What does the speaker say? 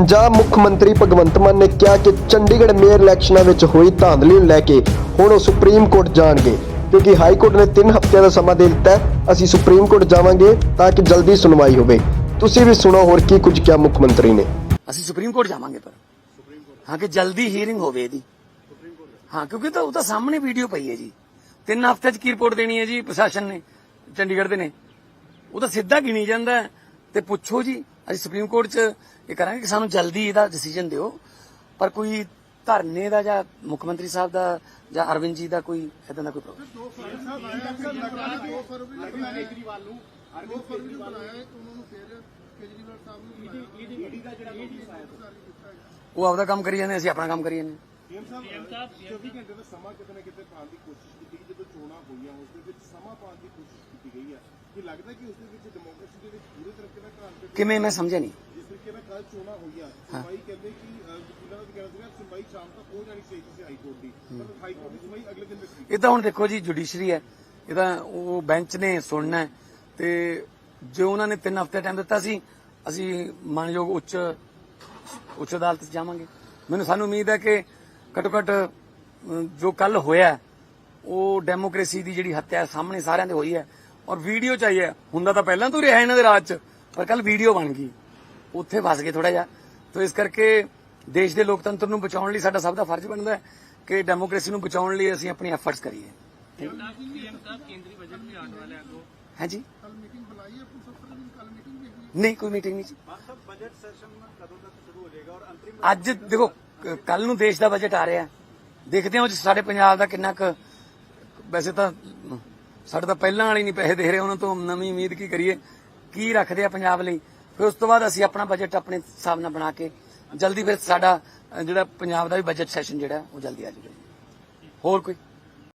ਪੰਜਾਬ ਮੁੱਖ ਮੰਤਰੀ ਭਗਵੰਤ ਮਾਨ ਨੇ ਕਿਹਾ ਕਿ ਚੰਡੀਗੜ੍ਹ ਮੇਅਰ ਇਲੈਕਸ਼ਨਾਂ ਵਿੱਚ ਹੋਈ ਧਾਂਦਲੀ ਨੂੰ ਲੈ ਕੇ ਹੁਣ ਉਹ ਸੁਪਰੀਮ ਕੋਰਟ ਜਾਣਗੇ, ਕਿਉਂਕਿ ਹਾਈ ਕੋਰਟ ਨੇ 3 ਹਫ਼ਤਿਆਂ ਦਾ ਸਮਾਂ ਦੇ ਦਿੱਤਾ ਹੈ। ਅਸੀਂ ਸੁਪਰੀਮ ਕੋਰਟ ਜਾਵਾਂਗੇ ਤਾਂ ਕਿ ਜਲਦੀ ਸੁਣਵਾਈ ਹੋਵੇ। ਤੁਸੀਂ ਵੀ ਸੁਣੋ ਹੋਰ ਕੀ ਕੁਝ ਕਿਹਾ ਮੁੱਖ ਮੰਤਰੀ ਨੇ। ਅਸੀਂ ਸੁਪਰੀਮ ਕੋਰਟ ਜਾਵਾਂਗੇ ਪਰ। ਹਾਂ ਕਿ ਜਲਦੀ ਹੀਅਰਿੰਗ ਹੋਵੇ ਇਹਦੀ। ਹਾਂ, ਕਿਉਂਕਿ ਤਾਂ ਉਹ ਤਾਂ ਸਾਹਮਣੇ ਵੀਡੀਓ ਪਈ ਹੈ ਜੀ। ਤਿੰਨ ਹਫ਼ਤੇ ਚ ਕੀ ਰਿਪੋਰਟ ਦੇਣੀ ਹੈ ਜੀ ਪ੍ਰਸ਼ਾਸਨ ਨੇ, ਚੰਡੀਗੜ੍ਹ ਦੇ ਨੇ। ਉਹ ਤਾਂ ਸਿੱਧਾ ਗਿਣੀ ਜਾਂਦਾ ਹੈ। ਤੇ ਪੁੱਛੋ ਜੀ ਅਸੀਂ ਸੁਪਰੀਮ ਕੋਰਟ ਚ ਇਹ ਕਰਾਂਗੇ ਕਿ ਸਾਨੂੰ ਜਲਦੀ ਇਹਦਾ ਡਿਸੀਜਨ ਦਿਓ। ਪਰ ਕੋਈ ਧਰਨੇ ਦਾ ਜਾਂ ਮੁੱਖ ਮੰਤਰੀ ਸਾਹਿਬ ਦਾ ਜਾਂ ਅਰਵਿੰਦ ਜੀ ਦਾ ਕੋਈ ਇਦਾਂ ਦਾ ਕੋਈ ਪ੍ਰੋਗਰਾਮ ਉਹ ਆਪਦਾ ਕੰਮ ਕਰੀ ਜਾਂਦੇ ਅਸੀਂ ਆਪਣਾ ਕੰਮ ਕਰੀ ਜਾਂਦੇ ਸੀਐਮ ਸਾਹਿਬ 24 ਘੰਟੇ ਦਾ ਸਮਾਂ ਕਿਤੇ ਨਾ ਕਿਤੇ ਪਾਉਣ ਦੀ ਕੋਸ਼ਿਸ਼ ਹੋਈਆਂ ਉਸ ਦੇ ਵਿੱਚ ਸਮਾਂ ਪਾਉਣ ਦੀ ਕੋਸ਼ਿਸ਼ ਕੀਤੀ ਗਈ ਹੈ ਕਿ ਲੱਗਦਾ ਕਿ ਉਸ ਦੇ ਵਿੱਚ ਡੈਮੋਕ੍ਰੇਸੀ ਦੇ ਵਿੱਚ ਪੂਰੇ ਤਰੀਕੇ ਨਾਲ ਘਾਣ ਤੇ ਕਿਵੇਂ ਮੈਂ ਸਮਝਿਆ ਨਹੀਂ। ਜਿਸ ਤਰੀਕੇ ਨਾਲ ਕੱਲ ਚੋਣਾਂ ਹੋਈਆਂ ਸੁਣਵਾਈ ਕਹਿੰਦੇ ਕਿ ਵਕੀਲਾਂ ਦਾ ਕਹਿਣਾ ਸੀਗਾ ਸੁਣਵਾਈ ਸ਼ਾਮ ਤੱਕ ਹੋ ਜਾਣੀ ਚਾਹੀਦੀ ਸੀ ਹਾਈ ਕੋਰਟ ਦੀ। ਪਰ ਹਾਈ ਕੋਰਟ ਦੀ ਸੁਣਵਾਈ ਅਗਲੇ ਦਿਨ ਰੱਖੀ ਇਹ ਤਾਂ ਹੁਣ ਦੇਖੋ ਜੀ ਜੁਡੀਸ਼ਰੀ ਹੈ। ਇਹ ਤਾਂ ਉਹ ਬੈਂਚ ਨੇ ਸੁਣਨਾ ਤੇ ਜੋ ਉਹਨਾਂ ਨੇ 3 ਹਫ਼ਤੇ ਟਾਈਮ ਦਿੱਤਾ ਸੀ ਅਸੀਂ ਮਾਨਯੋਗ ਉੱਚ ਉੱਚ ਅਦਾਲਤ 'ਚ ਜਾਵਾਂਗੇ। ਮੈਨੂੰ ਸਾਨੂੰ ਉਮੀਦ ਹੈ ਕਿ ਘੱਟੋ ਘੱਟ ਜੋ ਕੱਲ ਹੋਇਆ ਉਹ ਡੈਮੋਕ੍ਰੇਸੀ ਦੀ ਜਿਹੜੀ ਹੱਤਿਆ ਸਾਹਮਣੇ ਸਾਰਿਆਂ ਦੇ ਹੋਈ ਹੈ। ਔਰ ਵੀਡੀਓ ਚਾਹੀਏ ਹੁੰਦਾ ਤਾਂ ਪਹਿਲਾਂ ਤੋਂ ਰਿਹਾ ਇਹਨਾਂ ਦੇ ਰਾਜ 'ਚ ਪਰ ਕੱਲ ਵੀਡੀਓ ਬਣ ਗਈ। ਉੱਥੇ ਫਸ ਗਏ ਥੋੜਾ ਜਿਹਾ। ਤੋਂ ਇਸ ਕਰਕੇ ਦੇਸ਼ ਦੇ ਲੋਕਤੰਤਰ ਨੂੰ ਬਚਾਉਣ ਲਈ ਸਾਡਾ ਸਭ ਦਾ ਫਰਜ਼ ਬਣਦਾ ਹੈ ਕਿ ਡੈਮੋਕ੍ਰੇਸੀ ਨੂੰ ਬਚਾਉਣ ਲਈ ਅਸੀਂ ਆਪਣੀ ਐਫਰਟਸ ਕਰੀਏ। ਹੈ ਜੀ ਨਹੀਂ ਕੋਈ ਮੀਟਿੰਗ ਨਹੀਂ ਜੀ। ਅੱਜ ਦੇਖੋ ਕੱਲ ਨੂੰ ਦੇਸ਼ ਦਾ ਬਜਟ ਆ ਰਿਹਾ ਹੈ। ਦੇਖਦੇ ਹਾਂ ਉਹ 'ਚ ਸਾਡੇ ਪੰਜਾਬ ਦਾ ਕਿੰਨਾ ਕੁ ਵੈਸੇ ਤਾਂ ਸਾਡੇ ਤਾਂ ਪਹਿਲਾਂ ਵਾਲੇ ਨਹੀਂ ਪੈਸੇ ਦੇ ਰਹੇ ਉਹਨਾਂ ਤੋਂ ਨਵੀਂ ਉਮੀਦ ਕੀ ਕਰੀਏ? ਕੀ ਰੱਖਦੇ ਆ ਪੰਜਾਬ ਲਈ? ਫਿਰ ਉਸ ਤੋਂ ਬਾਅਦ ਅਸੀਂ ਆਪਣਾ ਬਜਟ ਆਪਣੇ ਹਿਸਾਬ ਨਾਲ ਬਣਾ ਕੇ ਜਲਦੀ ਫਿਰ ਸਾਡਾ ਜਿਹੜਾ ਪੰਜਾਬ ਦਾ ਵੀ ਬਜਟ ਸੈਸ਼ਨ ਜਿਹੜਾ, ਉਹ ਜਲਦੀ ਆ ਜਾਊਗਾ ਹੋਰ ਕੋਈ?